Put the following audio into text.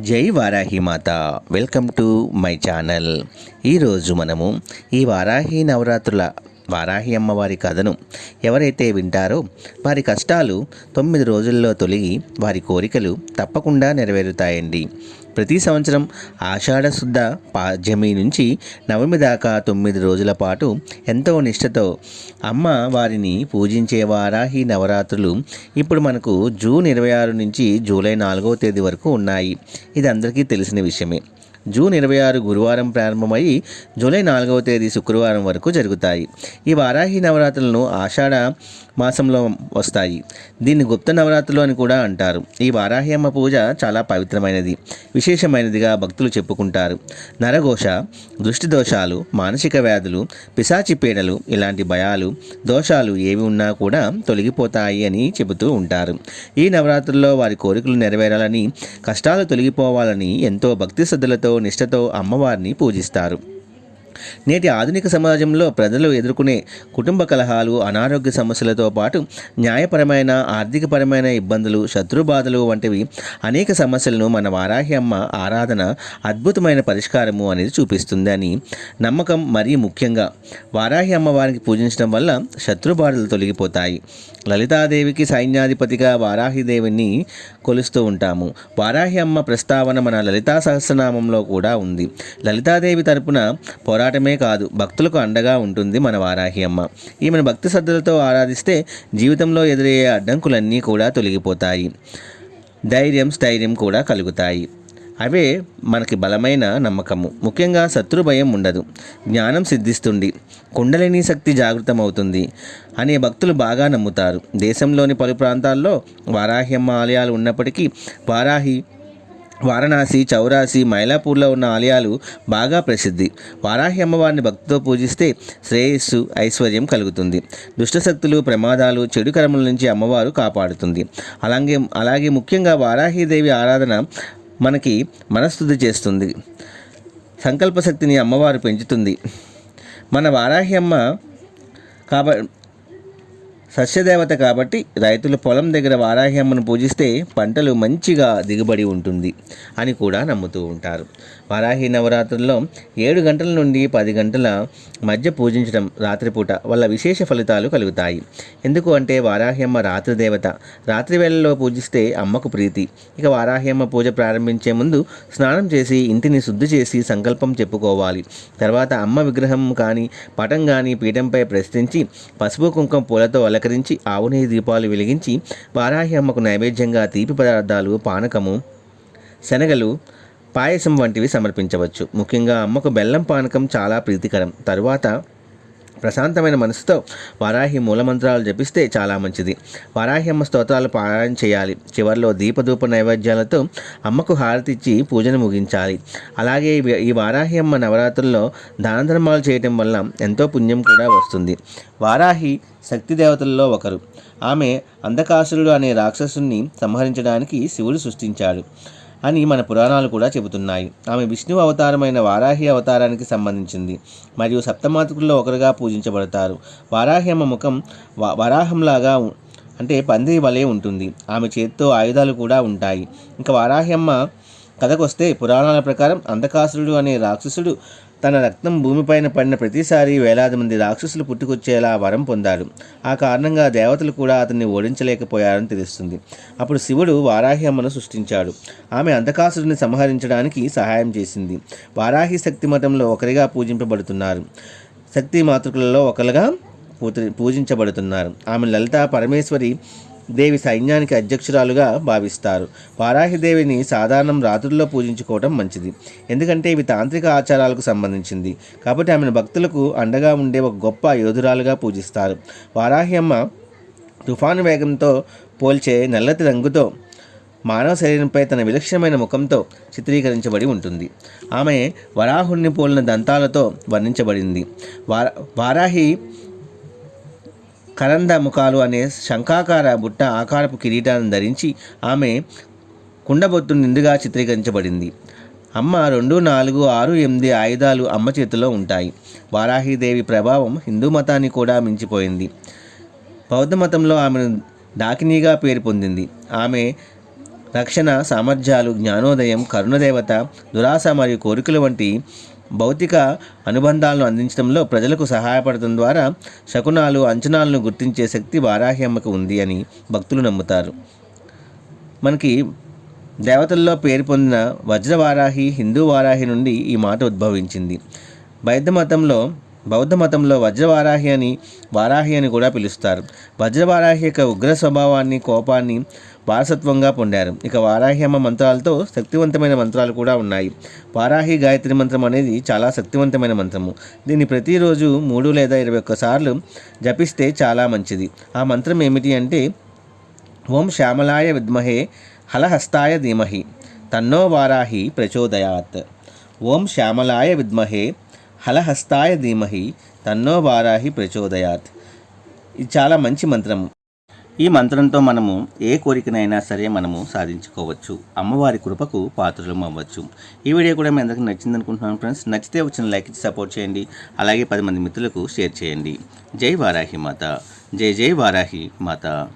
జై Varahi Mata. Welcome to my channel. ఈరోజు మనము ఈ వారాహి నవరాత్రుల వారాహి అమ్మవారి కథను ఎవరైతే వింటారో వారి కష్టాలు తొమ్మిది రోజుల్లో తొలగి వారి కోరికలు తప్పకుండా నెరవేరుతాయండి. ప్రతి సంవత్సరం ఆషాఢ శుద్ధ పాడ్యమి నుంచి నవమి దాకా తొమ్మిది రోజుల పాటు ఎంతో నిష్ఠతో అమ్మ వారిని పూజించే వారాహి నవరాత్రులు ఇప్పుడు మనకు జూన్ ఇరవై ఆరు నుంచి జూలై నాలుగవ తేదీ వరకు ఉన్నాయి. ఇది అందరికీ తెలిసిన విషయమే. జూన్ ఇరవై ఆరు గురువారం ప్రారంభమై జూలై నాలుగవ తేదీ శుక్రవారం వరకు జరుగుతాయి. ఈ వారాహి నవరాత్రులను ఆషాఢ మాసంలో వస్తాయి. దీన్ని గుప్త నవరాత్రులు అని కూడా అంటారు. ఈ వారాహి అమ్మ పూజ చాలా పవిత్రమైనది విశేషమైనదిగా భక్తులు చెప్పుకుంటారు. నరఘోష దృష్టి దోషాలు మానసిక వ్యాధులు పిశాచి పీడలు ఇలాంటి భయాలు దోషాలు ఏవి ఉన్నా కూడా తొలగిపోతాయి అని చెబుతూ ఉంటారు. ఈ నవరాత్రుల్లో వారి కోరికలు నెరవేరాలని కష్టాలు తొలగిపోవాలని ఎంతో భక్తి శ్రద్ధలతో నిష్ఠతో అమ్మవారిని పూజిస్తారు. నేటి ఆధునిక సమాజంలో ప్రజలు ఎదుర్కొనే కుటుంబ కలహాలు అనారోగ్య సమస్యలతో పాటు న్యాయపరమైన ఆర్థికపరమైన ఇబ్బందులు శత్రుబాధలు వంటివి అనేక సమస్యలను మన వారాహి అమ్మ ఆరాధన అద్భుతమైన పరిష్కారము అనేది చూపిస్తుంది అని నమ్మకం మరీ ముఖ్యంగా. వారాహి అమ్మవారికి పూజించడం వల్ల శత్రుబాధలు తొలగిపోతాయి. లలితాదేవికి సైన్యాధిపతిగా వారాహిదేవిని కొలుస్తూ ఉంటాము. వారాహి అమ్మ ప్రస్తావన మన లలితా సహస్రనామంలో కూడా ఉంది. లలితాదేవి తరపున పోరాటమే కాదు భక్తులకు అండగా ఉంటుంది మన వారాహి అమ్మ. ఈమెను భక్తి శ్రద్ధలతో ఆరాధిస్తే జీవితంలో ఎదురయ్యే అడ్డంకులన్నీ కూడా తొలగిపోతాయి. ధైర్యం స్థైర్యం కూడా కలుగుతాయి. అవే మనకి బలమైన నమ్మకము. ముఖ్యంగా శత్రు భయం ఉండదు. జ్ఞానం సిద్ధిస్తుంది. కుండలిని శక్తి జాగృతమవుతుంది. అనే భక్తులు బాగా నమ్ముతారు. దేశంలోని పలు ప్రాంతాల్లో వారాహి అమ్మ ఆలయాలు ఉన్నప్పటికీ వారాహి వారణాసి చౌరాసి మైలాపూర్లో ఉన్న ఆలయాలు బాగా ప్రసిద్ధి. వారాహి అమ్మవారిని భక్తితో పూజిస్తే శ్రేయస్సు ఐశ్వర్యం కలుగుతుంది. దుష్టశక్తులు ప్రమాదాలు చెడు కర్మల నుంచి అమ్మవారు కాపాడుతుంది. అలాగే అలాగే ముఖ్యంగా వారాహిదేవి ఆరాధన మనకి మనస్థుతి చేస్తుంది. సంకల్ప శక్తిని అమ్మవారు పెంచుతుంది. మన వారాహి అమ్మ కాబ సస్యదేవత కాబట్టి రైతులు పొలం దగ్గర వారాహ్యమ్మను పూజిస్తే పంటలు మంచిగా దిగుబడి ఉంటుంది అని కూడా నమ్ముతూ ఉంటారు. వారాహి నవరాత్రుల్లో ఏడు గంటల నుండి పది గంటల మధ్య పూజించడం రాత్రిపూట వల్ల విశేష ఫలితాలు కలుగుతాయి. ఎందుకు అంటే వారాహ్యమ్మ రాత్రి దేవత రాత్రి వేళల్లో పూజిస్తే అమ్మకు ప్రీతి. ఇక వారాహ్యమ్మ పూజ ప్రారంభించే ముందు స్నానం చేసి ఇంటిని శుద్ధి చేసి సంకల్పం చెప్పుకోవాలి. తర్వాత అమ్మ విగ్రహం కానీ పటం కానీ పీఠంపై ప్రశ్నించి పసుపు కుంకుమ పూలతో అలంకరించి ఆవు నెయ్యి దీపాలు వెలిగించి వారాహి అమ్మకు నైవేద్యంగా తీపి పదార్థాలు పానకము శనగలు పాయసం వంటివి సమర్పించవచ్చు. ముఖ్యంగా అమ్మకు బెల్లం పానకం చాలా ప్రీతికరం. తరువాత ప్రశాంతమైన మనసుతో వారాహి మూలమంత్రాలు జపిస్తే చాలా మంచిది. వారాహి అమ్మ స్తోత్రాలు పారాయణ చేయాలి. చివరిలో దీపధూప నైవేద్యాలతో అమ్మకు హారతి ఇచ్చి పూజను ముగించాలి. అలాగే ఈ వారాహి అమ్మ నవరాత్రుల్లో దాన ధర్మాలు చేయటం వల్ల ఎంతో పుణ్యం కూడా వస్తుంది. వారాహి శక్తి దేవతల్లో ఒకరు. ఆమె అంధకాసురుడు అనే రాక్షసుని సంహరించడానికి శివుడు సృష్టించాడు. అని మన పురాణాలు కూడా చెబుతున్నాయి. ఆమె విష్ణు అవతారమైన వారాహి అవతారానికి సంబంధించింది. మరియు సప్తమాతృకుల్లో ఒకరుగా పూజించబడతారు. వారాహి అమ్మ ముఖం వరాహంలాగా అంటే పంది వలె ఉంటుంది. ఆమె చేతితో ఆయుధాలు కూడా ఉంటాయి. ఇంకా వారాహి అమ్మ కథకొస్తే పురాణాల ప్రకారం అంధకాసురుడు అనే రాక్షసుడు తన రక్తం భూమిపైన పడిన ప్రతిసారి వేలాది మంది రాక్షసులు పుట్టుకొచ్చేలా వరం పొందాడు. ఆ కారణంగా దేవతలు కూడా అతన్ని ఓడించలేకపోయారని తెలుస్తుంది. అప్పుడు శివుడు వారాహి అమ్మను సృష్టించాడు. ఆమె అంధకాసురుని సంహరించడానికి సహాయం చేసింది. వారాహి శక్తి మఠంలో ఒకరిగా పూజింపబడుతున్నారు. శక్తి మాతృకులలో ఒకరుగా పూత- పూజించబడుతున్నారు. ఆమె లలిత పరమేశ్వరి దేవి సైన్యానికి అధ్యక్షురాలుగా భావిస్తారు. వారాహిదేవిని సాధారణం రాత్రుల్లో పూజించుకోవడం మంచిది. ఎందుకంటే ఇవి తాంత్రిక ఆచారాలకు సంబంధించింది. కాబట్టి ఆమెను భక్తులకు అండగా ఉండే ఒక గొప్ప యోధురాలుగా పూజిస్తారు. వారాహి అమ్మ తుఫాను వేగంతో పోల్చే నల్లటి రంగుతో మానవ శరీరంపై తన విలక్షణమైన ముఖంతో చిత్రీకరించబడి ఉంటుంది. ఆమె వరాహుణ్ణి పోలిన దంతాలతో వర్ణించబడింది. వారా వారాహి కరంద ముఖాలు అనే శంఖాకార బుట్ట ఆకారపు కిరీటాన్ని ధరించి ఆమె కుండబొత్తు నిండుగా చిత్రీకరించబడింది. అమ్మ రెండు నాలుగు ఆరు ఎనిమిది ఆయుధాలు అమ్మ చేతిలో ఉంటాయి. వారాహిదేవి ప్రభావం హిందూ మతాన్ని కూడా మించిపోయింది. బౌద్ధ మతంలో ఆమెను డాకినీగా పేరు పొందింది. ఆమె రక్షణ సామర్థ్యాలు జ్ఞానోదయం కరుణదేవత దురాశ మరియు కోరికలు వంటి భౌతిక అనుబంధాలను అందించడంలో ప్రజలకు సహాయపడటం ద్వారా శకునాలు అంచనాలను గుర్తించే శక్తి వారాహి అమ్మకు ఉంది అని భక్తులు నమ్ముతారు. మనకి దేవతల్లో పేరు పొందిన వజ్రవారాహి హిందూ వారాహి నుండి ఈ మాట ఉద్భవించింది. బౌద్ధ మతంలో బౌద్ధ మతంలో వజ్రవారాహి అని వారాహి అని కూడా పిలుస్తారు. వజ్రవారాహి యొక్క ఉగ్ర స్వభావాన్ని కోపాన్ని వారసత్వంగా పొందారు. ఇక వారాహి అమ్మ మంత్రాలతో శక్తివంతమైన మంత్రాలు కూడా ఉన్నాయి. వారాహి గాయత్రి మంత్రం అనేది చాలా శక్తివంతమైన మంత్రము. దీన్ని ప్రతిరోజు మూడు లేదా ఇరవై ఒక్కసార్లు జపిస్తే చాలా మంచిది. ఆ మంత్రం ఏమిటి అంటే ఓం శ్యామలాయ విద్మహే హలహస్తాయ ధీమహి తన్నో వారాహి ప్రచోదయాత్. ఓం శ్యామలాయ విద్మహే హలహస్తాయ ధీమహి తన్నో వారాహి ప్రచోదయాత్. ఇది చాలా మంచి మంత్రం ఈ మంత్రంతో మనము ఏ కోరికనైనా సరే మనము సాధించుకోవచ్చు. అమ్మవారి కృపకు పాత్రలం అవ్వచ్చు. ఈ వీడియో కూడా మీ అందరికీ నచ్చింది అనుకుంటున్నాను ఫ్రెండ్స్. నచ్చితే వచ్చిన లైక్ ఇచ్చి సపోర్ట్ చేయండి. అలాగే పది మంది మిత్రులకు షేర్ చేయండి. జై వారాహి మాత. జై జై వారాహి మాత.